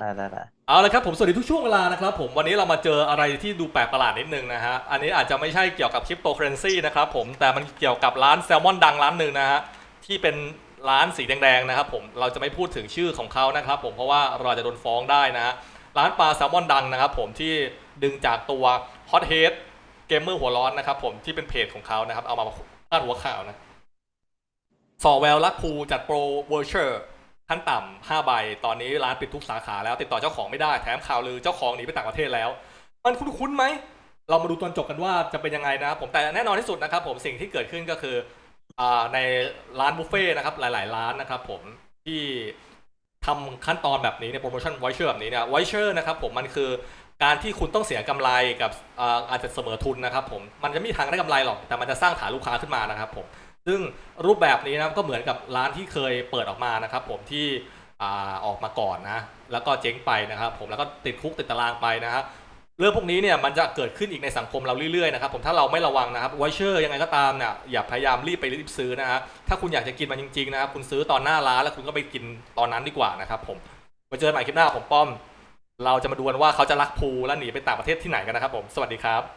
ได้ได้ได้เอาละครับผมสวัสดีทุกช่วงเวลานะครับผมวันนี้เรามาเจออะไรที่ดูแปลกประหลาดนิดนึงนะฮะอันนี้อาจจะไม่ใช่เกี่ยวกับคริปโตเคอเรนซีนะครับผมแต่มันเกี่ยวกับร้านแซลมอนดังร้านหนึ่งนะฮะที่เป็นร้านสีแดงๆนะครับผมเราจะไม่พูดถึงชื่อของเขานะครับผมเพราะว่าเราจะโดนฟ้องได้นะฮะร้านปลาแซลมอนดังนะครับผมที่ดึงจากตัว Hot Head เกมเมอร์หัวร้อนนะครับผมที่เป็นเพจของเขานะครับเอามาพาดหัวข่าวนะสอแววลักภูจัดโปรเวอร์เชอร์ ขั้นต่ำ5ใบ ตอนนี้ร้านปิดทุกสาขาแล้ว ติดต่อเจ้าของไม่ได้ แถมข่าวลือเจ้าของหนีไปต่างประเทศแล้ว มันคุ้นๆไหม เรามาดูตอนจบกันว่าจะเป็นยังไงนะครับผมแต่แน่นอนที่สุดนะครับผมสิ่งที่เกิดขึ้นก็คือในร้านบุฟเฟ่ต์นะครับหลาย ๆ ร้านนะครับผมที่ทำขั้นตอนแบบนี้ในโปรโมชั่นไวเชอร์แบบนี้เนี่ยไวเชอร์นะครับผมมันคือการที่คุณต้องเสียกำไรกับอาจจะเสมอทุนนะครับผมมันจะไม่มีทางได้กำไรหรอกแต่มันจะสร้างฐานลูกค้าขึ้นมานะครับผม ซึ่งรูปแบบนี้นะครับก็เหมือนกับร้านที่เคยเปิดออกมานะครับ ผมที่อ่าออกมาก่อนนะแล้วก็เจ๊งไปนะครับ ผมแล้วก็ติดคุกติดตารางไปนะฮะเรื่องพวกนี้เนี่ยมันจะเกิดขึ้นอีกในสังคมเราเรื่อยๆนะครับผมถ้าเราไม่ระวังนะครับไวเชอร์ยังไงก็ตามเนี่ยอย่าพยายามรีบไปรีบซื้อนะฮะถ้าคุณอยากจะกินมันจริงๆนะครับคุณซื้อตอนหน้าร้านแล้วคุณก็ไปกินตอนนั้นดีกว่านะครับผมไว้เจอกันใหม่คลิปหน้าผมป้อม เราจะมาดูกันว่าเขาจะรักภูและหนีไปต่างประเทศที่ไหนกันนะครับผมสวัสดีครับ